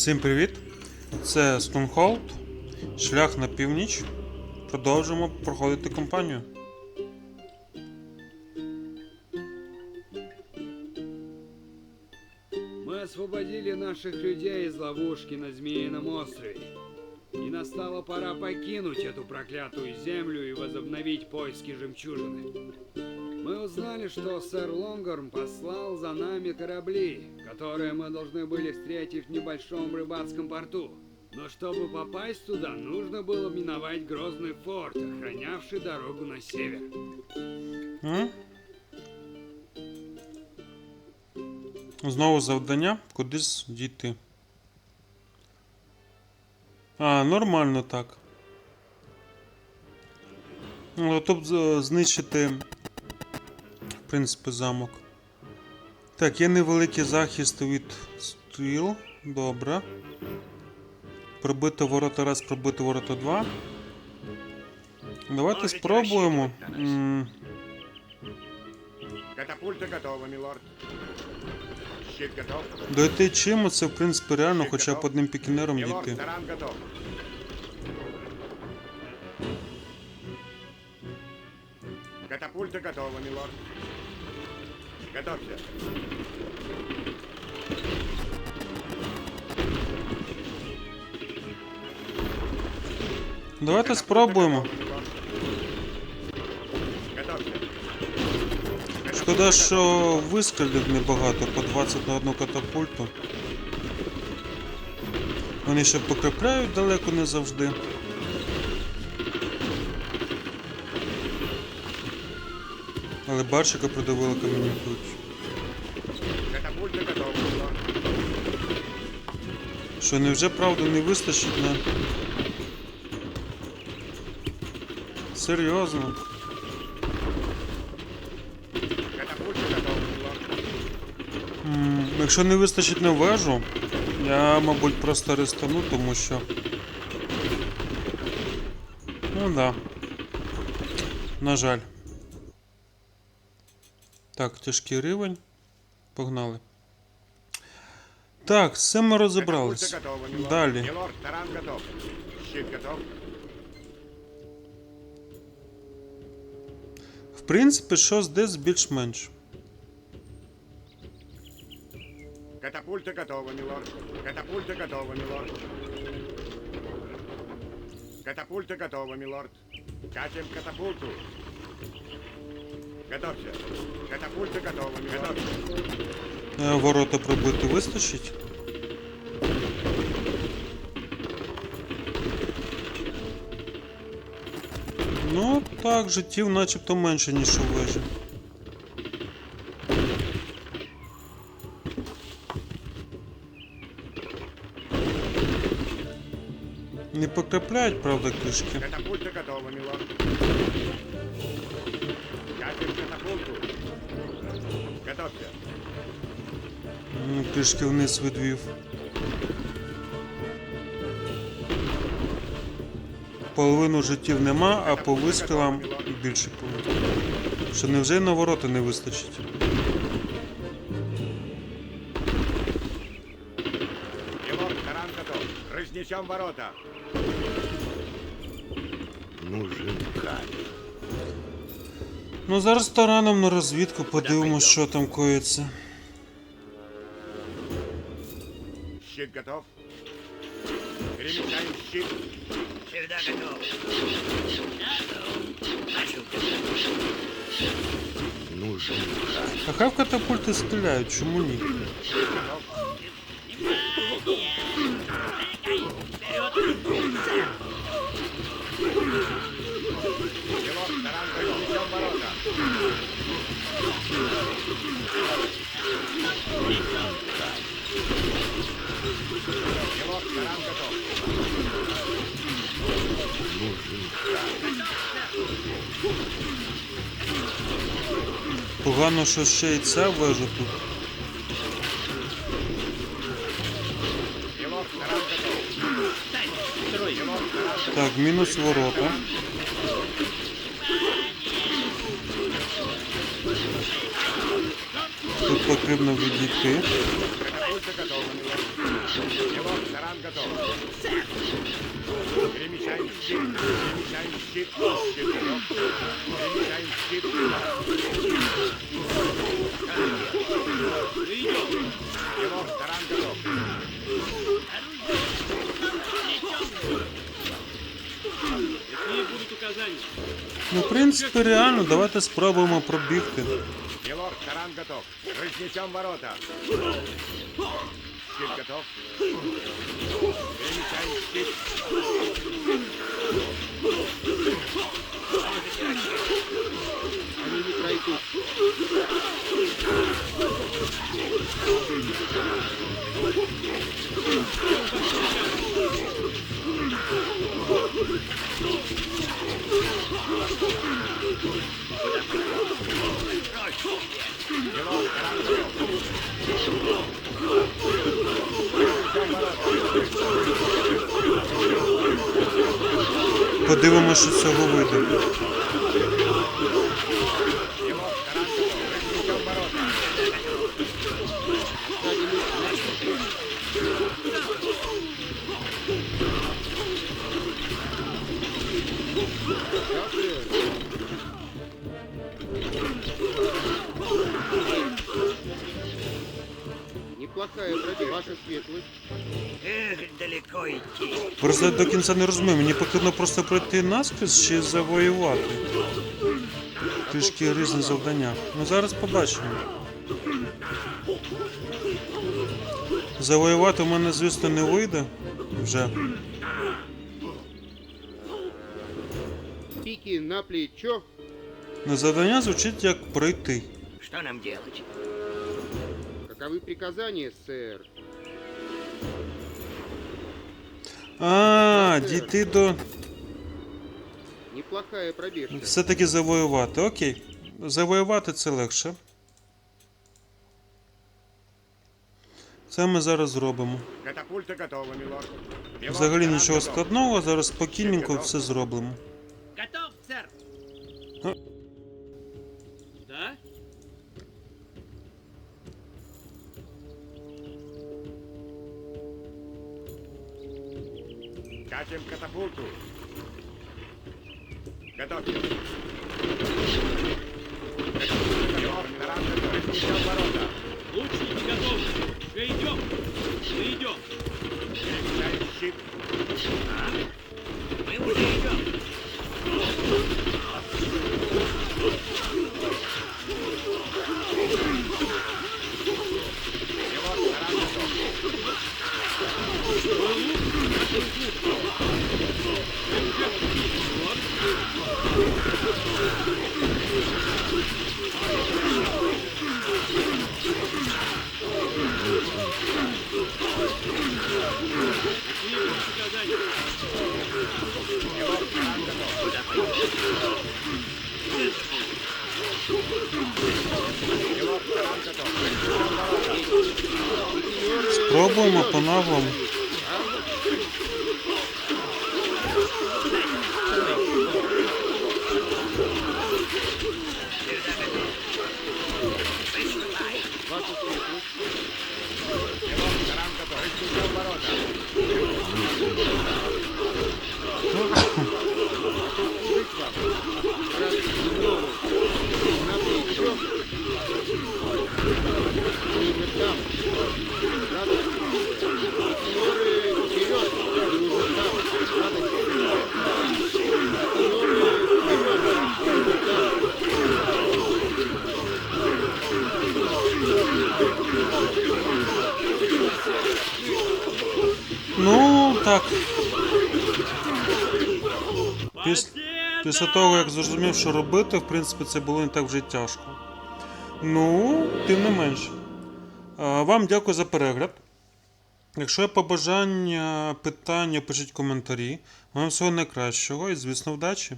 Всім привіт! Це Stonehold, шлях на північ. Продовжимо проходити кампанію. Мы освободили наших людей из ловушки на Змеином острове. И настала пора покинуть эту проклятую землю и возобновить поиски жемчужины. Мы узнали, что сэр Лонгорм послал за нами корабли, которые мы должны были встретить в небольшом рыбацком порту. Но чтобы попасть туда, нужно было миновать грозный форт, охранявший дорогу на север. М? Знову завдання кудись дійти. А, нормально так. Ну, Тут з- знищити, в принципі, замок. Так, є невеликий захист від стріл. Добре. Пробити ворота раз, пробити ворота два. Давайте Можете спробуємо. Катапульта готова, милорд. Щит готов. Дойти чим це, в принципі, реально, Щит хоча б готов. одним пікінером Милорд, дійти. таран готов. Катапульта готова, милорд. Готовься. Давайте спробуємо. Шкода, що вискальдів небагато, по 20 на одну катапульту. Вони ще покрепляють далеко не завжди. Але ключ. Катапульта готова, милорд. Що невже правда не вистачить на. Серйозно. Милорд. М, Якщо не вистачить на вежу, я, мабуть, просто рестану, тому що. Ну да. На жаль. Так, тяжкий рівень. Погнали. Так, з цим ми розібрались. Далі. Милорд, таран готов. Щит готов. В принципі, щось десь більш-менш. Катапульта готова, милорд. Катапульта готова, милорд. Катапульта готова, милорд. Катим катапульту. Готовься. Катапульта готова, милорд. Е, Ворота пробити вистачить. Ну, так, життів начебто менше, ніж у вежі. Не покрепляють, правда, кишки. Катапульта готова, милорд. Готовься. Ну, Трішки вниз відвів. Половину життів нема, а по вистрілам більше половини. Що невже на ворота не вистачить? Милорд, таран готов. Разнесем ворота. нужен камень. Ну зараз тараном на розвідку подивимось, що там коїться. Щит готов. Перемещаем щит. Всегда готов. Начал Нужен камень. А хай в катапульти стріляють, чому ні? Погано, що ще й ця вежа тут. Так, мінус ворота. Какие будут указания? Ну, в принципі, реально, давайте спробуємо пробігти. Милорд, таран готов. Разнесем ворота. Щит готов. Перемещаем щит. Они Подивимося, що з цього вийде. Просто я до кінця не розумію, мені потрібно просто пройти наскрізь чи завоювати. Трішки різні завдання. Ну зараз побачимо. Завоювати у мене, звісно, не вийде вже. Пики на плечо. Ну, завдання звучить як пройти. Что нам делать? Каковы приказания, сэр? А, дійти до. Неплохая пробежка. Все-таки завоювати. Окей. Завоювати це легше. Це ми зараз зробимо. Катапульта готова, милорд. Милорд, Взагалі таран нічого готов. складного, зараз спокійненько все зробимо. Готов, сэр. Катим катапульту. Готов. Милорд, таран готов. Разнесем ворота. Лучники готовы. Уже идем. Мы идем. Перемещаем щит. Мы Спробуємо по наглому. Рамка Піс... Після того, як зрозумів, що робити, в принципі, це було не так вже тяжко. Ну, тим не менше. Вам дякую за перегляд. Якщо є побажання, питання, пишіть коментарі. Вам всього найкращого і, звісно, вдачі!